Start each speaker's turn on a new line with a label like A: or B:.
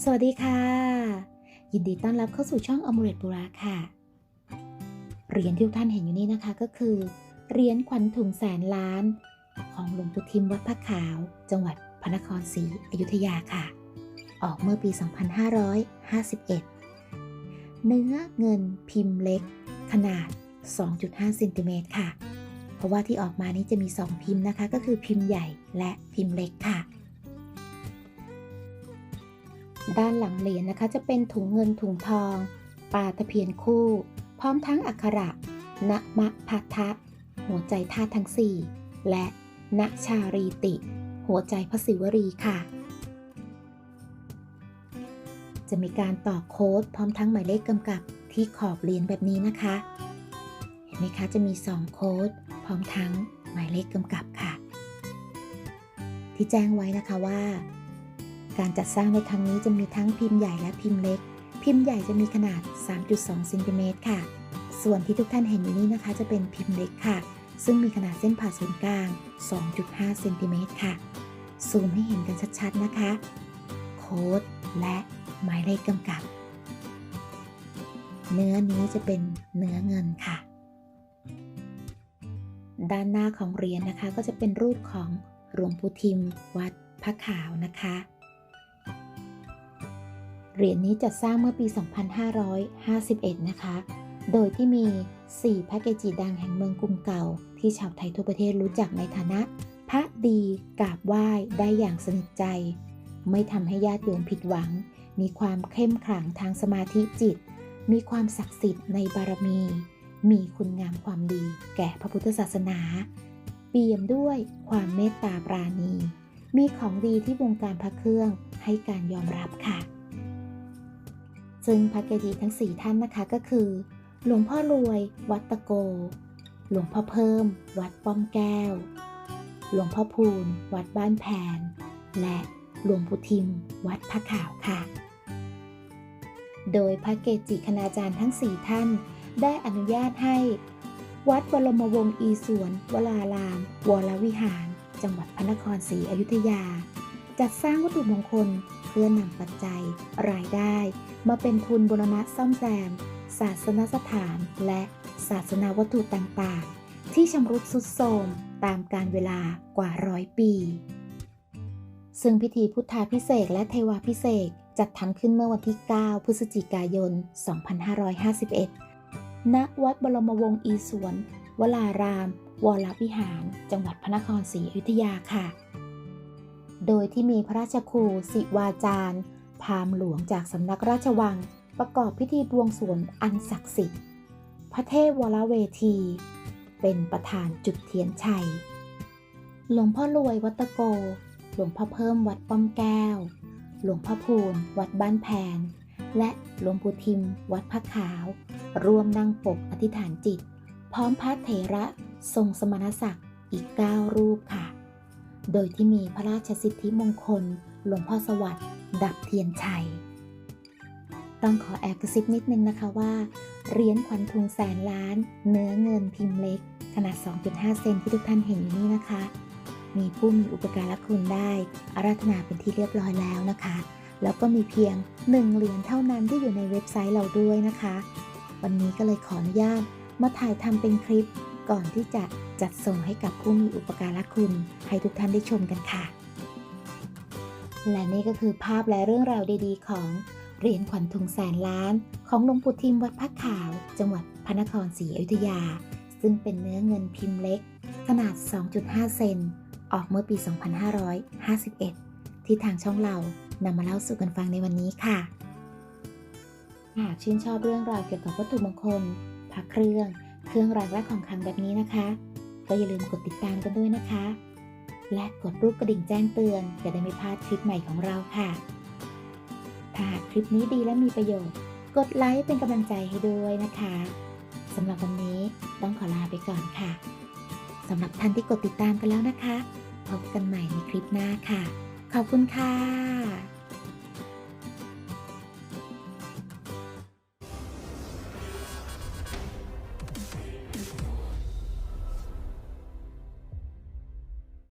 A: สวัสดีค่ะ ยินดีต้อนรับเข้าสู่ช่องอมเรตบุราค่ะ เหรียญที่ทุกท่านเห็นอยู่นี้นะคะก็คือ เหรียญขวัญถุงแสนล้าน ของหลวงปู่ทิมวัดพระขาว จังหวัดพระนครศรีอยุธยาค่ะ ออกเมื่อปี 2551 เนื้อเงินพิมพ์เล็ก ขนาด 2.5เซนติเมตรค่ะ เพราะว่าที่ออกมานี้จะมี 2 พิมพ์นะคะ ก็คือพิมพ์ใหญ่และพิมพ์เล็กค่ะ ด้านหลังเหรียญนะคะจะเป็นถุงเงินถุงทองปลาตะเพียนคู่ พร้อมทั้งอักขระนะมะพัทะหัวใจธาตุทั้ง4และณชารีติ หัวใจพระศิวรีค่ะ จะมีการต่อโค้ดพร้อมทั้งหมายเลขกำกับที่ขอบเหรียญแบบนี้นะคะ เห็นไหมคะจะมี 2 โค้ดพร้อมทั้งหมายเลขกำกับค่ะ ที่แจ้งไว้นะคะว่า การจัดสร้างในครั้งนี้จะมีทั้งพิมพ์ใหญ่และพิมพ์เล็ก พิมพ์ใหญ่จะมีขนาด 3.2เซนติเมตรค่ะ ส่วนที่ทุกท่านเห็นอยู่นี้นะคะ จะเป็นพิมพ์เล็กค่ะ ซึ่งมีขนาดเส้นผ่าศูนย์กลาง 2.5เซนติเมตรค่ะ ซูมให้เห็นกันชัดๆนะคะ โค้ดและหมายเลขกำกับ เนื้อนี้จะเป็นเนื้อเงินค่ะ ด้านหน้าของเหรียญนะคะก็จะเป็นรูปของหลวงปู่ทิมวัดพระขาวนะคะ เหรียญนี้จัดสร้างเมื่อปี 2551 นะคะ โดยที่มี 4พ็กเกจิดังแห่งเมืองกรุงเก่า ที่ชาวไทยทั่วประเทศรู้จักในฐานะ พระดีกราบไหว้ได้อย่างสนิทใจ ไม่ทำให้ญาติโยมผิดหวัง มีความเข้มขลังทางสมาธิจิต มีความศักดิ์สิทธิ์ในบารมี มีคุณงามความดี แก่พระพุทธศาสนา เปี่ยมด้วยความเมตตาปราณี มีของดีที่วงการพระเครื่องให้การยอมรับค่ะ ซึ่งพระเกจิทั้ง 4 ท่านนะคะก็คือ หลวงพ่อรวย วัดตะโก หลวงพ่อเพิ่ม วัดป้อมแก้ว หลวงพ่อพูน วัดบ้านแผน และหลวงปู่ทิม วัดพระขาวค่ะ โดยพระเกจิคณาจารย์ทั้ง 4 ท่าน ได้อนุญาตให้ วัดบรมวงศ์อีสวนวลาราม วรวิหาร จังหวัดพระนครศรีอยุธยา จัดสร้างวัตถุมงคล เพื่อนำปัจจัยรายได้ มาเป็นทุนบูรณะซ่อมแซม ศาสนสถาน และศาสนาวัตถุต่างๆ ที่ชำรุดทรุดโทรมตามการเวลากว่าร้อยปี ซึ่งพิธีพุทธาพิเศษและเทวาพิเศษจัดทำขึ้นเมื่อวันที่ 9 พฤศจิกายน 2551 ณ วัดบรมวงศ์อีสวน วลาราม วรวิหาร จังหวัดพระนครศรีอยุธยาค่ะ โดยที่มีพระราชครูสิวาจารย์ พามหลวงจากสำนักราชวัง ประกอบพิธีบวงสรวงอันศักดิ์สิทธิ์ พระเทพวรเวที เป็นประธานจุดเทียนชัย หลวงพ่อรวยวัดตะโก หลวงพ่อเพิ่มวัดป้อมแก้ว หลวงพ่อพูนวัดบ้านแพนและหลวงปู่ทิม วัดพระขาว รวมนั่งปกอธิษฐานจิต พร้อมพระเถระทรงสมณศักดิ์อีก 9 รูปค่ะ โดยที่มีพระราชสิทธิมงคล หลวงพ่อสวัสดิ์ดับเทียนชัย ต้องขอแอบกระซิบนิดนึงนะคะว่าเหรียญขวัญถุงแสนล้าน เนื้อเงินพิมพ์เล็ก ขนาด 2.5 เซนที่ทุกท่านเห็นอยู่นี้นะคะ มีผู้มีอุปการะคุณได้อาราธนาเป็นที่เรียบร้อยแล้วนะคะ แล้วก็มีเพียง1เหรียญเท่านั้นที่อยู่ในเว็บไซต์เราด้วยนะคะ วันนี้ก็เลยขออนุญาตมาถ่ายทำเป็นคลิป ก่อนที่จะจัดส่งให้กับผู้มีอุปการะคุณ ให้ทุกท่านได้ชมกันค่ะ และนี่ก็คือภาพและเรื่องราวดีๆ ของเหรียญขวัญถุงแสนล้าน ของหลวงปู่ทิมวัดพระขาว จังหวัดพระนครศรีอยุธยา ซึ่งเป็นเนื้อเงินพิมพ์เล็ก ขนาด 2.5 เซนออกเมื่อปี 2551 ที่ทางช่องเรานำมาเล่าสู่กันฟังในวันนี้ค่ะ หากชื่นชอบเรื่องราวเกี่ยวกับวัตถุมงคลพระเครื่อง เครื่องรางและของขลังแบบนี้นะคะ ก็อย่าลืมกดติดตามกันด้วยนะคะ และกดรูปกระดิ่งแจ้งเตือนจะได้ไม่พลาดคลิปใหม่ของเราค่ะ ถ้าคลิปนี้ดีและมีประโยชน์ กดไลค์เป็นกำลังใจให้ด้วยนะคะสำหรับวันนี้ต้องขอลาไปก่อนค่ะสำหรับท่านที่กดติดตามกันแล้วนะคะ พบกันใหม่ในคลิปหน้าค่ะ ขอบคุณค่ะ